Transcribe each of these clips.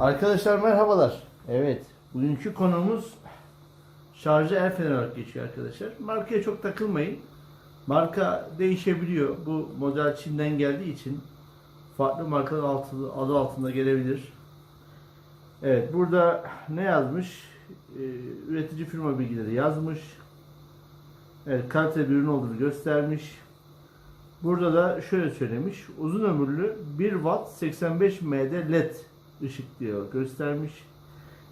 Arkadaşlar merhabalar. Evet, bugünkü konumuz şarjı el feneri olarak geçiyor arkadaşlar. Markaya çok takılmayın. Marka değişebiliyor. Bu model Çin'den geldiği için farklı markalar altı, adı altında gelebilir. Evet, burada ne yazmış? Ee, üretici firma bilgileri yazmış. Evet, kaliteli bir ürün olduğunu göstermiş. Burada da şöyle söylemiş. Uzun ömürlü 1 watt 85 mAh led ışık diyor göstermiş.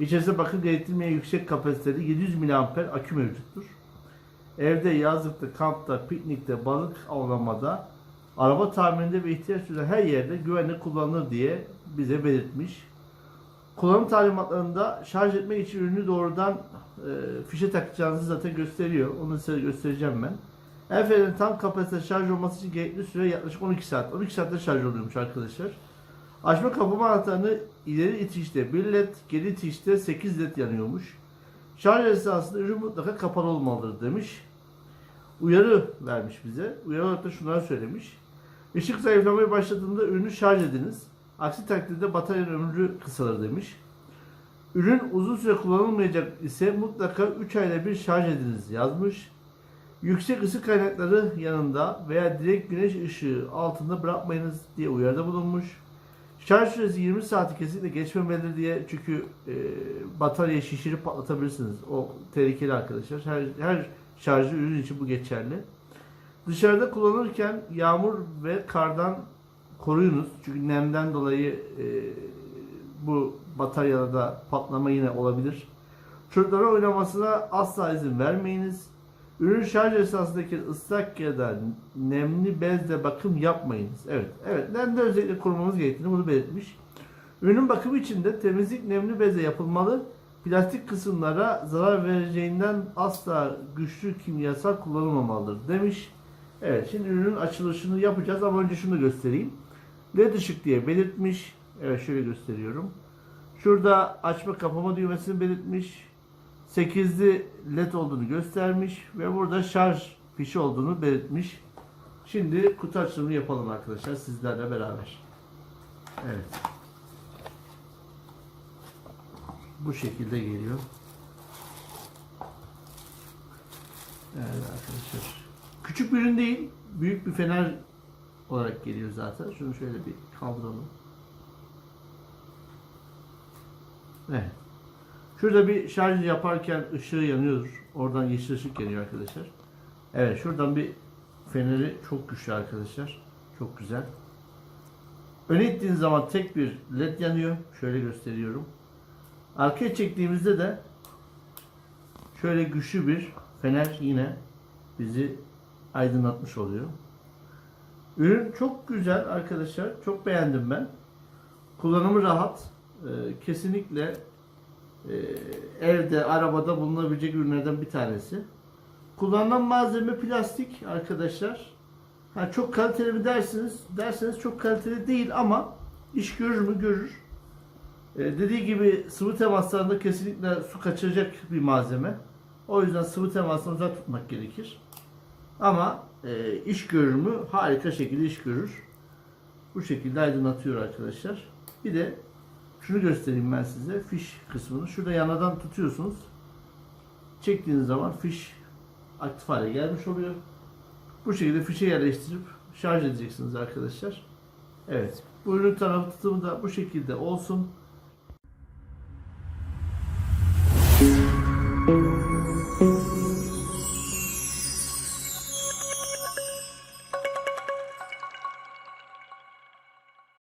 İçerisinde bakım gerektirmeye yüksek kapasiteli 700 mAh akü mevcuttur. Evde, yazlıkta, kampta, piknikte, balık avlamada, araba tamirinde ve ihtiyaç duyan her yerde güvenli kullanılır diye bize belirtmiş. Kullanım talimatlarında şarj etmek için ürünü doğrudan e, fişe takacağınızı zaten gösteriyor. Onu size göstereceğim ben. El tam kapasite şarj olması için gerekli süre yaklaşık 12 saat. 12 saatte şarj oluyormuş arkadaşlar. Açma kapama anahtarını ileri itişte 1 led, geri itişte 8 led yanıyormuş. Şarj esnasında ürün mutlaka kapalı olmalıdır demiş. Uyarı vermiş bize. Uyarı olarak da şunları söylemiş. Işık zayıflamaya başladığında ürünü şarj ediniz. Aksi takdirde bataryanın ömrü kısalır demiş. Ürün uzun süre kullanılmayacak ise mutlaka 3 ayda bir şarj ediniz yazmış. Yüksek ısı kaynakları yanında veya direkt güneş ışığı altında bırakmayınız diye uyarıda bulunmuş. Şarj süresi 20 saati kesinlikle geçmemelidir diye çünkü e, bataryayı şişirip patlatabilirsiniz. O tehlikeli arkadaşlar. Her, her şarjlı ürün için bu geçerli. Dışarıda kullanırken yağmur ve kardan koruyunuz. Çünkü nemden dolayı e, bu bataryada patlama yine olabilir. Çocuklara oynamasına asla izin vermeyiniz. Ürün şarj esnasındaki ıslak ya da nemli bezle bakım yapmayınız. Evet, evet. Nemde özellikle korumamız gerektiğini bunu belirtmiş. Ürünün bakımı için de temizlik nemli bezle yapılmalı. Plastik kısımlara zarar vereceğinden asla güçlü kimyasal kullanılmamalıdır demiş. Evet, şimdi ürünün açılışını yapacağız ama önce şunu göstereyim. LED ışık diye belirtmiş. Evet, şöyle gösteriyorum. Şurada açma kapama düğmesini belirtmiş. 8'li led olduğunu göstermiş ve burada şarj fişi olduğunu belirtmiş. Şimdi kutu açılımı yapalım arkadaşlar sizlerle beraber. Evet. Bu şekilde geliyor. Evet arkadaşlar. Küçük bir ürün değil. Büyük bir fener olarak geliyor zaten. Şunu şöyle bir kaldıralım. Evet. Şurada bir şarj yaparken ışığı yanıyor. Oradan yeşil ışık yanıyor arkadaşlar. Evet şuradan bir feneri çok güçlü arkadaşlar. Çok güzel. Öne ittiğiniz zaman tek bir led yanıyor. Şöyle gösteriyorum. Arkaya çektiğimizde de şöyle güçlü bir fener yine bizi aydınlatmış oluyor. Ürün çok güzel arkadaşlar. Çok beğendim ben. Kullanımı rahat. Ee, kesinlikle e, evde, arabada bulunabilecek ürünlerden bir tanesi. Kullanılan malzeme plastik arkadaşlar. Ha, çok kaliteli mi dersiniz? Derseniz çok kaliteli değil ama iş görür mü? Görür. E, dediği gibi sıvı temaslarında kesinlikle su kaçıracak bir malzeme. O yüzden sıvı temasından uzak tutmak gerekir. Ama e, iş görür mü? Harika şekilde iş görür. Bu şekilde aydınlatıyor arkadaşlar. Bir de şunu göstereyim ben size. Fiş kısmını. Şurada yanadan tutuyorsunuz. Çektiğiniz zaman fiş aktif hale gelmiş oluyor. Bu şekilde fişe yerleştirip şarj edeceksiniz arkadaşlar. Evet. Bu ürün tanıtımı da bu şekilde olsun.